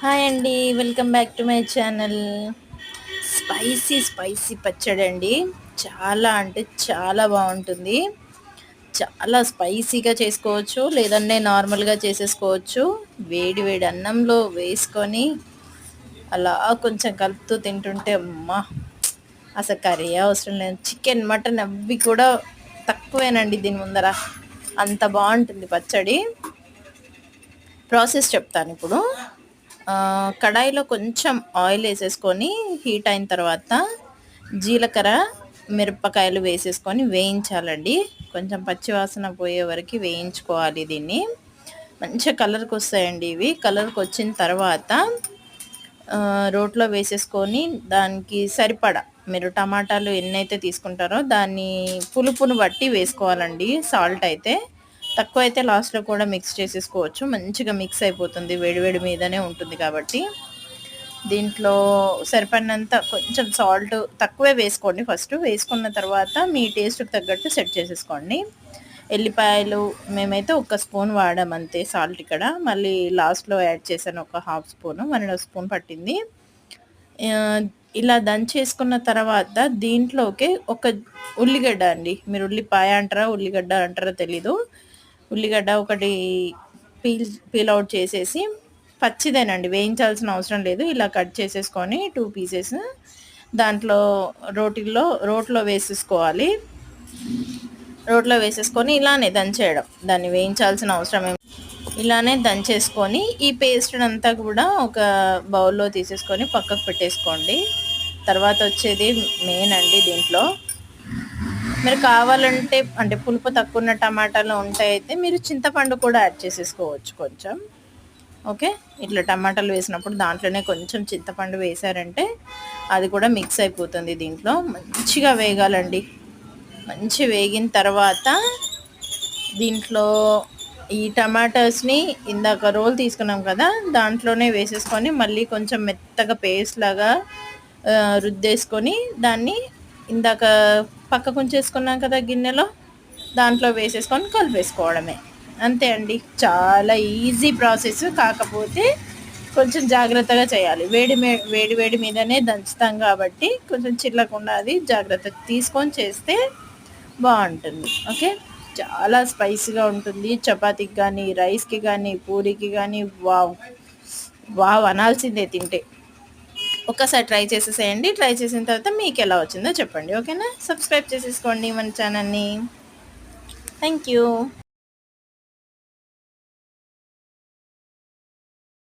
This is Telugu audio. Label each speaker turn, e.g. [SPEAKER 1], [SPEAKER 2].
[SPEAKER 1] హాయ్ అండి welcome back to my channel. Spicy spicy పచ్చడి అండి. చాలా అంటే చాలా బాగుంటుంది. చాలా స్పైసీగా చేసుకోవచ్చు లేదంటే నార్మల్గా చేసేసుకోవచ్చు. వేడి వేడి అన్నంలో వేసుకొని అలా కొంచెం కలుపుతూ తింటుంటే అమ్మా అసలు కర్రీ అవసరం లేదు. చికెన్ మటన్ అవి కూడా తక్కువేనండి దీని ముందర. అంత బాగుంటుంది పచ్చడి. ప్రాసెస్ చెప్తాను ఇప్పుడు. కడాయిలో కొంచెం ఆయిల్ వేసేసుకొని హీట్ అయిన తర్వాత జీలకర్ర మిరపకాయలు వేసేసుకొని వేయించాలండి. కొంచెం పచ్చివాసన పోయే వరకు వేయించుకోవాలి దీన్ని. మంచిగా కలర్కి వస్తాయండి ఇవి. కలర్కి వచ్చిన తర్వాత రోట్లో వేసేసుకొని దానికి సరిపడా మీరు టమాటాలు ఎన్నైతే తీసుకుంటారో దాన్ని పులుపును బట్టి వేసుకోవాలండి. సాల్ట్ అయితే తక్కువ అయితే లాస్ట్లో కూడా మిక్స్ చేసేసుకోవచ్చు. మంచిగా మిక్స్ అయిపోతుంది. వేడివేడి మీదనే ఉంటుంది కాబట్టి. దీంట్లో సరిపడినంత కొంచెం సాల్ట్ తక్కువే వేసుకోండి. ఫస్ట్ వేసుకున్న తర్వాత మీ టేస్ట్కి తగ్గట్టు సెట్ చేసేసుకోండి. ఎల్లిపాయలు మేమైతే ఒక స్పూన్ వాడాం అంతే సాల్ట్ ఇక్కడ. మళ్ళీ లాస్ట్లో యాడ్ చేశాను ఒక హాఫ్ స్పూన్. వన్ స్పూన్ పట్టింది. ఇలా దంచేసుకున్న తర్వాత దీంట్లోకి ఒక ఉల్లిగడ్డ అండి. మీరు ఉల్లిపాయ అంటారా ఉల్లిగడ్డ అంటారా తెలీదు. ఉల్లిగడ్డ ఒకటి పీల్ పీల్ అవుట్ చేసేసి పచ్చిదేనండి వేయించాల్సిన అవసరం లేదు. ఇలా కట్ చేసేసుకొని టూ పీసెస్ దాంట్లో రోటిల్లో రోట్లో వేసేసుకోవాలి. రోట్లో వేసేసుకొని ఇలానే దంచేయడం. దాన్ని వేయించాల్సిన అవసరం ఇలానే దంచేసుకొని ఈ పేస్ట్ అంతా కూడా ఒక బౌల్లో తీసేసుకొని పక్కకు పెట్టేసుకోండి. తర్వాత వచ్చేది మెయిన్ అండి దీంట్లో. మీరు కావాలంటే అంటే పులుపు తక్కువ ఉన్న టమాటాలు ఉంటాయితే అయితే మీరు చింతపండు కూడా యాడ్ చేసేసుకోవచ్చు కొంచెం. ఓకే? ఇట్లా టమాటాలు వేసినప్పుడు దాంట్లోనే కొంచెం చింతపండు వేసారంటే అది కూడా మిక్స్ అయిపోతుంది దీంట్లో. మంచిగా వేగాలండి. మంచి వేగిన తర్వాత దీంట్లో ఈ టమాటాస్ని ఇందాక రోల్ తీసుకున్నాం కదా దాంట్లోనే వేసేసుకొని మళ్ళీ కొంచెం మెత్తగా పేస్ట్ లాగా రుద్దేసుకొని దాన్ని ఇందాక పక్కకు ఉంచేసుకున్నాం కదా గిన్నెలో దాంట్లో వేసేసుకొని కలిపేసుకోవడమే. అంతే అండి. చాలా ఈజీ ప్రాసెస్. కాకపోతే కొంచెం జాగ్రత్తగా చేయాలి. వేడి వేడి వేడి మీదనే దంచుతాం కాబట్టి కొంచెం చిల్లకుండా అది జాగ్రత్త తీసుకొని చేస్తే బాగుంటుంది. ఓకే? చాలా స్పైసీగా ఉంటుంది. చపాతీకి కానీ రైస్కి కానీ పూరికి కానీ వావ్. వావ్ అనాల్సిందే తింటే. ఒక్కసారి ట్రై చేసేసేయండి. ట్రై చేసిన తర్వాత మీకు ఎలా వచ్చిందో చెప్పండి. ఓకేనా? సబ్స్క్రైబ్ చేసేసుకోండి మన ఛానల్ని. Thank you.